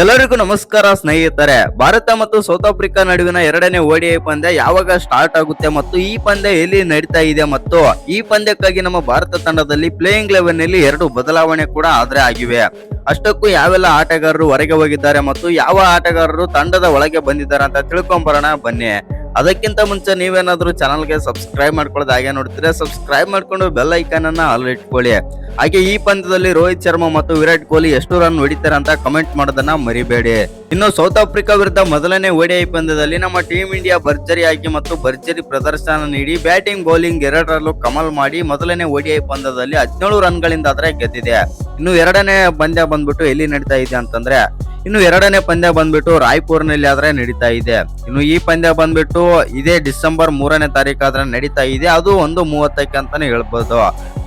ಎಲ್ಲರಿಗೂ ನಮಸ್ಕಾರ, ಸ್ನೇಹಿತರೆ. ಭಾರತ ಮತ್ತು ಸೌತ್ ಆಫ್ರಿಕಾ ನಡುವಿನ ಎರಡನೇ ಓಡಿಐ ಪಂದ್ಯ ಯಾವಾಗ ಸ್ಟಾರ್ಟ್ ಆಗುತ್ತೆ ಮತ್ತು ಈ ಪಂದ್ಯ ಎಲ್ಲಿ ನಡೀತಾ ಇದೆ ಮತ್ತು ಈ ಪಂದ್ಯಕ್ಕಾಗಿ ನಮ್ಮ ಭಾರತ ತಂಡದಲ್ಲಿ ಪ್ಲೇಯಿಂಗ್ ಲೆವೆನ್ನಲ್ಲಿ ಎರಡು ಬದಲಾವಣೆ ಕೂಡ ಆದ್ರೆ ಆಗಿವೆ. ಅಷ್ಟಕ್ಕೂ ಯಾವೆಲ್ಲ ಆಟಗಾರರು ಹೊರಗೆ ಹೋಗಿದ್ದಾರೆ ಮತ್ತು ಯಾವ ಆಟಗಾರರು ತಂಡದ ಒಳಗೆ ಬಂದಿದ್ದಾರೆ ಅಂತ ತಿಳ್ಕೊಂಬರೋಣ ಬನ್ನಿ. ಅದಕ್ಕಿಂತ ಮುಂಚೆ ನೀವೇನಾದ್ರೂ ಚಾನಲ್ಗೆ ಸಬ್ಸ್ಕ್ರೈಬ್ ಮಾಡ್ಕೊಳ್ಳೋದು ಹಾಗೆ ನೋಡ್ತೀರಾ ಸಬ್ಸ್ಕ್ರೈಬ್ ಮಾಡ್ಕೊಂಡು ಬೆಲ್ ಐಕಾನ್ ಅನ್ನ ಆಲ್ ಇಟ್ಕೊಳ್ಳಿ. ಹಾಗೆ ಈ ಪಂದ್ಯದಲ್ಲಿ ರೋಹಿತ್ ಶರ್ಮಾ ಮತ್ತು ವಿರಾಟ್ ಕೊಹ್ಲಿ ಎಷ್ಟು ರನ್ ಹೊಡಿತಾರೆ ಅಂತ ಕಮೆಂಟ್ ಮಾಡೋದನ್ನ ಮರಿಬೇಡಿ. ಇನ್ನು ಸೌತ್ ಆಫ್ರಿಕಾ ವಿರುದ್ಧ ಮೊದಲನೇ ಓಡಿಐ ಪಂದ್ಯದಲ್ಲಿ ನಮ್ಮ ಟೀಂ ಇಂಡಿಯಾ ಭರ್ಜರಿ ಆಗಿ ಮತ್ತು ಭರ್ಜರಿ ಪ್ರದರ್ಶನ ನೀಡಿ ಬ್ಯಾಟಿಂಗ್ ಬೌಲಿಂಗ್ ಎರಡರಲ್ಲೂ ಕಮಲ್ ಮಾಡಿ ಮೊದಲನೇ ಓಡಿಐ ಪಂದ್ಯದಲ್ಲಿ ಹದಿನೇಳು ರನ್ಗಳಿಂದ ಆದರೆ ಗೆದ್ದಿದೆ. ಇನ್ನು ಎರಡನೇ ಪಂದ್ಯ ಬಂದ್ಬಿಟ್ಟು ಎಲ್ಲಿ ನಡೀತಾ ಇದೆ ಅಂತಂದ್ರೆ ಇನ್ನು ಎರಡನೇ ಪಂದ್ಯ ಬಂದ್ಬಿಟ್ಟು ರಾಯ್ಪುರ್ನಲ್ಲಿ ಆದ್ರೆ ನಡೀತಾ ಇದೆ. ಇನ್ನು ಈ ಪಂದ್ಯ ಬಂದ್ಬಿಟ್ಟು ಇದೇ ಡಿಸೆಂಬರ್ ಮೂರನೇ ತಾರೀಕು ಆದ್ರೆ ನಡೀತಾ ಇದೆ. ಅದು ಒಂದು ಮೂವತ್ತಕ್ಕೆ ಅಂತಾನೆ ಹೇಳ್ಬೋದು.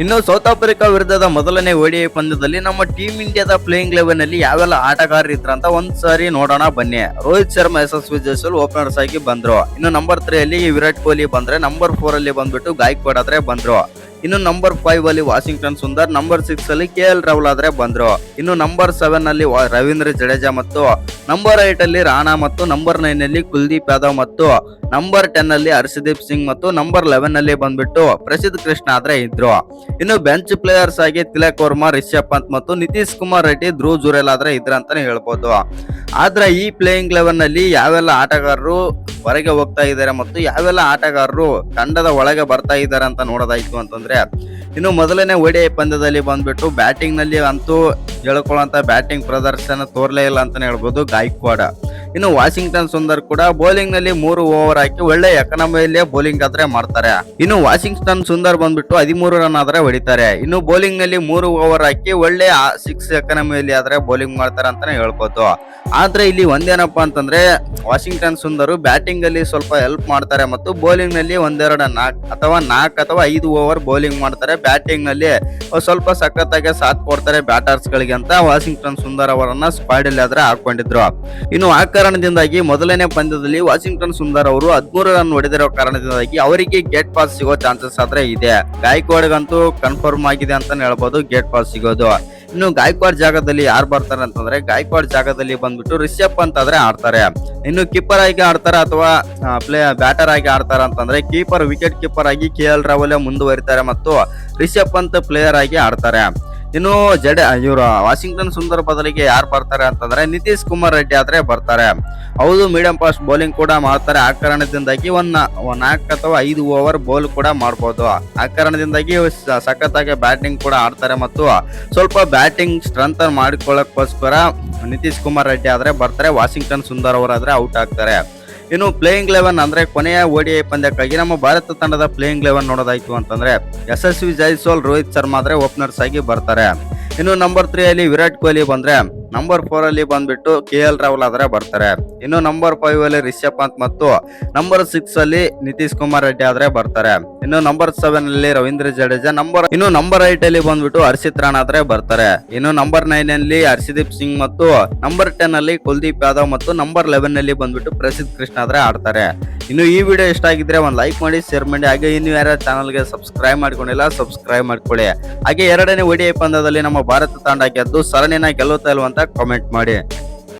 ಇನ್ನು ಸೌತ್ ಆಫ್ರಿಕಾ ವಿರುದ್ಧದ ಮೊದಲನೇ ಓಡಿಐ ಪಂದ್ಯದಲ್ಲಿ ನಮ್ಮ ಟೀಮ್ ಇಂಡಿಯಾದ ಪ್ಲೇಯಿಂಗ್ ಲೆವೆನ್ ಅಲ್ಲಿ ಯಾವೆಲ್ಲ ಆಟಗಾರರು ಇದ್ರಂತ ಒಂದ್ ಸಾರಿ ನೋಡೋಣ ಬನ್ನಿ. ರೋಹಿತ್ ಶರ್ಮಾ, ಯಶಸ್ವಿ ಜೈಸ್ವಾಲ್ ಓಪನರ್ಸ್ ಆಗಿ ಬಂದ್ರು. ಇನ್ನು ನಂಬರ್ ತ್ರೀ ಅಲ್ಲಿ ವಿರಾಟ್ ಕೊಹ್ಲಿ ಬಂದ್ರೆ ನಂಬರ್ ಫೋರ್ ಅಲ್ಲಿ ಬಂದ್ಬಿಟ್ಟು ಗಾಯಕ್ವಾಡ್ ಆದ್ರೆ ಬಂದ್ರು. ಇನ್ನು ನಂಬರ್ ಫೈವ್ ಅಲ್ಲಿ ವಾಷಿಂಗ್ಟನ್ ಸುಂದರ್ ನಂಬರ್ ಸಿಕ್ಸ್ ಅಲ್ಲಿ ಕೆ ಎಲ್ ರಾಹುಲ್ ಆದ್ರೆ ಬಂದ್ರು. ಇನ್ನು ನಂಬರ್ ಸೆವೆನ್ ಅಲ್ಲಿ ರವೀಂದ್ರ ಜಡೇಜಾ ಮತ್ತು ನಂಬರ್ ಏಟ್ ಅಲ್ಲಿ ರಾಣಾ ಮತ್ತು ನಂಬರ್ ನೈನ್ ಅಲ್ಲಿ ಕುಲ್ದೀಪ್ ಯಾದವ್ ಮತ್ತು ನಂಬರ್ ಟೆನ್ ಅಲ್ಲಿ ಹರ್ಷದೀಪ್ ಸಿಂಗ್ ಮತ್ತು ನಂಬರ್ ಲೆವೆನ್ ಅಲ್ಲಿ ಬಂದ್ಬಿಟ್ಟು ಪ್ರಸಿದ್ಧ ಕೃಷ್ಣ ಆದ್ರೆ ಇದ್ರು. ಇನ್ನು ಬೆಂಚ್ ಪ್ಲೇಯರ್ಸ್ ಆಗಿ ತಿಲಕ್ ವರ್ಮಾ, ರಿಷಬ್ ಪಂತ್ ಮತ್ತು ನಿತೀಶ್ ಕುಮಾರ್ ರೆಡ್ಡಿ, ಧ್ರುವ್ ಜುರೇಲ್ ಆದ್ರೆ ಇದ್ರ ಅಂತಾನೆ ಹೇಳ್ಬೋದು. ಆದ್ರೆ ಈ ಪ್ಲೇಯಿಂಗ್ ಲೆವೆನ್ನಲ್ಲಿ ಯಾವೆಲ್ಲ ಆಟಗಾರರು ಹೊರಗೆ ಹೋಗ್ತಾ ಇದ್ದಾರೆ ಮತ್ತು ಯಾವೆಲ್ಲ ಆಟಗಾರರು ತಂಡದ ಒಳಗೆ ಬರ್ತಾ ಇದ್ದಾರೆ ಅಂತ ನೋಡೋದಾಯ್ತು ಅಂತಂದ್ರೆ, ಇನ್ನು ಮೊದಲನೇ ಒಡಿಐ ಪಂದ್ಯದಲ್ಲಿ ಬಂದ್ಬಿಟ್ಟು ಬ್ಯಾಟಿಂಗ್ನಲ್ಲಿ ಅಂತೂ ಹೇಳ್ಕೊಳ್ಳೋಂತ ಬ್ಯಾಟಿಂಗ್ ಪ್ರದರ್ಶನ ತೋರ್ಲೇ ಇಲ್ಲ ಅಂತಾನೆ ಹೇಳ್ಬೋದು ಗಾಯಕ್ವಾಡ. ಇನ್ನು ವಾಷಿಂಗ್ಟನ್ ಸುಂದರ್ ಕೂಡ ಬೌಲಿಂಗ್ನಲ್ಲಿ ಮೂರು ಓವರ್ ಹಾಕಿ ಒಳ್ಳೆ ಎಕನಮಿಯಲ್ಲೇ ಬೌಲಿಂಗ್ ಆದ್ರೆ ಮಾಡ್ತಾರೆ. ಇನ್ನು ವಾಷಿಂಗ್ಟನ್ ಸುಂದರ್ ಬಂದ್ಬಿಟ್ಟು ಹದಿಮೂರು ರನ್ ಆದ್ರೆ ಹೊಡಿತಾರೆ. ಇನ್ನು ಬೌಲಿಂಗ್ನಲ್ಲಿ ಮೂರು ಓವರ್ ಹಾಕಿ ಒಳ್ಳೆ ಸಿಕ್ಸ್ ಎಕನಮಿಯಲ್ಲಿ ಆದ್ರೆ ಬೌಲಿಂಗ್ ಮಾಡ್ತಾರೆ ಅಂತಾನೆ ಹೇಳ್ಬೋದು. ಆದ್ರೆ ಇಲ್ಲಿ ಒಂದೇನಪ್ಪಾ ಅಂತಂದ್ರೆ ವಾಷಿಂಗ್ಟನ್ ಸುಂದರು ಬ್ಯಾಟಿಂಗ್ ಅಲ್ಲಿ ಸ್ವಲ್ಪ ಹೆಲ್ಪ್ ಮಾಡ್ತಾರೆ ಮತ್ತು ಬೌಲಿಂಗ್ನಲ್ಲಿ ಒಂದೆರಡು ನಾಲ್ಕು ಅಥವಾ ನಾಲ್ಕು ಅಥವಾ ಐದು ಓವರ್ ಬೌಲಿಂಗ್ ಮಾಡ್ತಾರೆ. ಬ್ಯಾಟಿಂಗ್ನಲ್ಲಿ ಸ್ವಲ್ಪ ಸಖತ್ತಾಗಿ ಸಾಥ್ ಕೊಡ್ತಾರೆ ಬ್ಯಾಟರ್ಸ್ ಗಳಿಗೆ ಅಂತ ವಾಷಿಂಗ್ಟನ್ ಸುಂದರ್ ಅವರನ್ನ ಸ್ಕ್ವಾಡ್ ಅಲ್ಲಿ ಆದ್ರೆ ಹಾಕೊಂಡಿದ್ರು. ಇನ್ನು ಆ ಕಾರಣದಿಂದಾಗಿ ಮೊದಲನೇ ಪಂದ್ಯದಲ್ಲಿ ವಾಷಿಂಗ್ಟನ್ ಸುಂದರ್ ಅವರು ಹದಿಮೂರು ರನ್ ಹೊಡೆದಿರೋ ಕಾರಣದಿಂದಾಗಿ ಅವರಿಗೆ ಗೇಟ್ ಪಾಸ್ ಸಿಗೋ ಚಾನ್ಸಸ್ ಆದ್ರೆ ಇದೆ. ಗಾಯಕ್ವಾಡ್ಗಂತೂ ಕನ್ಫರ್ಮ್ ಆಗಿದೆ ಅಂತಾನೆ ಹೇಳ್ಬೋದು, ಗೇಟ್ ಪಾಸ್ ಸಿಗೋದು. ಇನ್ನು ಗಾಯಕ್ವಾಡ್ ಜಾಗದಲ್ಲಿ ಯಾರು ಬರ್ತಾರೆ ಅಂತಂದ್ರೆ, ಗಾಯಕ್ವಾಡ್ ಜಾಗದಲ್ಲಿ ಬಂದ್ಬಿಟ್ಟು ರಿಷಬ್ ಅಂತ ಆದ್ರೆ ಆಡ್ತಾರೆ. ಇನ್ನು ಕೀಪರ್ ಆಗಿ ಆಡ್ತಾರೆ ಅಥವಾ ಪ್ಲೇ ಬ್ಯಾಟರ್ ಆಗಿ ಆಡ್ತಾರ ಅಂತಂದ್ರೆ ಕೀಪರ್ ವಿಕೆಟ್ ಕೀಪರ್ ಆಗಿ ಕೆ ಎಲ್ ರಾಹುಲ್ ಮುಂದುವರಿತಾರೆ ಮತ್ತು ರಿಷಬ್ ಪಂತ್ ಪ್ಲೇಯರ್ ಆಗಿ ಆಡ್ತಾರೆ. ಇನ್ನು ಜಡ ಇವರ ವಾಷಿಂಗ್ಟನ್ ಸುಂದರ್ ಬದಲಿಗೆ ಯಾರು ಬರ್ತಾರೆ ಅಂತಂದ್ರೆ ನಿತೀಶ್ ಕುಮಾರ್ ರೆಡ್ಡಿ ಆದ್ರೆ ಬರ್ತಾರೆ. ಹೌದು ಮೀಡಿಯಂ ಫಾಸ್ಟ್ ಬೌಲಿಂಗ್ ಕೂಡ ಮಾಡ್ತಾರೆ. ಆ ಕಾರಣದಿಂದಾಗಿ ಒಂದ್ ನಾಲ್ಕು ಅಥವಾ ಐದು ಓವರ್ ಬೌಲ್ ಕೂಡ ಮಾಡ್ಬೋದು. ಆ ಕಾರಣದಿಂದಾಗಿ ಸಖತ್ತಾಗಿ ಬ್ಯಾಟಿಂಗ್ ಕೂಡ ಆಡ್ತಾರೆ ಮತ್ತು ಸ್ವಲ್ಪ ಬ್ಯಾಟಿಂಗ್ ಸ್ಟ್ರೆಂತ್ ಮಾಡಿಕೊಳ್ಳಕ್ಕೋಸ್ಕರ ನಿತೀಶ್ ಕುಮಾರ್ ರೆಡ್ಡಿ ಆದ್ರೆ ಬರ್ತಾರೆ. ವಾಷಿಂಗ್ಟನ್ ಸುಂದರ್ ಅವರಾದ್ರೆ ಔಟ್ ಆಗ್ತಾರೆ. ಇನ್ನು ಪ್ಲೇಯಿಂಗ್ ಲೆವೆನ್ ಅಂದ್ರೆ ಕೊನೆಯ ಓಡಿಐ ಪಂದ್ಯಕ್ಕಾಗಿ ನಮ್ಮ ಭಾರತ ತಂಡದ ಪ್ಲೇಯಿಂಗ್ ಲೆವೆನ್ ನೋಡೋದಾಯ್ತು ಅಂತಂದ್ರೆ ಯಶಸ್ವಿ ಜೈಸ್ವಾಲ್ ರೋಹಿತ್ ಶರ್ಮಾ ಆದ್ರೆ ಓಪನರ್ಸ್ ಆಗಿ ಬರ್ತಾರೆ. ಇನ್ನು ನಂಬರ್ ತ್ರೀ ಅಲ್ಲಿ ವಿರಾಟ್ ಕೊಹ್ಲಿ ಬಂದ್ರೆ ನಂಬರ್ ಫೋರ್ ಅಲ್ಲಿ ಬಂದ್ಬಿಟ್ಟು ಕೆ ಎಲ್ ರಾಹುಲ್ ಆದ್ರೆ ಬರ್ತಾರೆ. ಇನ್ನು ನಂಬರ್ ಫೈವ್ ಅಲ್ಲಿ ರಿಷಬ್ ಪಂತ್ ಮತ್ತು ನಂಬರ್ ಸಿಕ್ಸ್ ಅಲ್ಲಿ ನಿತೀಶ್ ಕುಮಾರ್ ರೆಡ್ಡಿ ಆದ್ರೆ ಬರ್ತಾರೆ. ಇನ್ನು ನಂಬರ್ ಸೆವೆನ್ ಅಲ್ಲಿ ರವೀಂದ್ರ ಜಡೇಜಾ ನಂಬರ್ ಇನ್ನು ನಂಬರ್ ಏಟ್ ಅಲ್ಲಿ ಬಂದ್ಬಿಟ್ಟು ಹರ್ಷಿತ್ ರಾಣ ಆದ್ರೆ ಬರ್ತಾರೆ. ಇನ್ನು ನಂಬರ್ ನೈನ್ ಅಲ್ಲಿ ಹರ್ಷದೀಪ್ ಸಿಂಗ್ ಮತ್ತು ನಂಬರ್ ಟೆನ್ ಅಲ್ಲಿ ಕುಲ್ದೀಪ್ ಯಾದವ್ ಮತ್ತು ನಂಬರ್ ಲೆವೆನ್ ಅಲ್ಲಿ ಬಂದ್ಬಿಟ್ಟು ಪ್ರಸಿದ್ಧ ಕೃಷ್ಣ ಆದ್ರೆ ಆಡ್ತಾರೆ. ಇನ್ನು ಈ ವಿಡಿಯೋ ಇಷ್ಟ ಆಗಿದ್ರೆ ಒಂದು ಲೈಕ್ ಮಾಡಿ, ಶೇರ್ ಮಾಡಿ. ಹಾಗೆ ಇನ್ನು ಯಾರ ಚಾನಲ್ಗೆ ಸಬ್ಸ್ಕ್ರೈಬ್ ಮಾಡ್ಕೊಂಡಿಲ್ಲ ಸಬ್ಸ್ಕ್ರೈಬ್ ಮಾಡ್ಕೊಳ್ಳಿ. ಹಾಗೆ ಎರಡನೇ ಒಡಿಐ ಪಂದ್ಯದಲ್ಲಿ ನಮ್ಮ ಭಾರತ ತಂಡ ಗೆದ್ದು ಸರಣಿನ ಗೆಲ್ಲುತ್ತಾ ಇಲ್ವಂತ ಕಾಮೆಂಟ್ ಮಾಡಿ.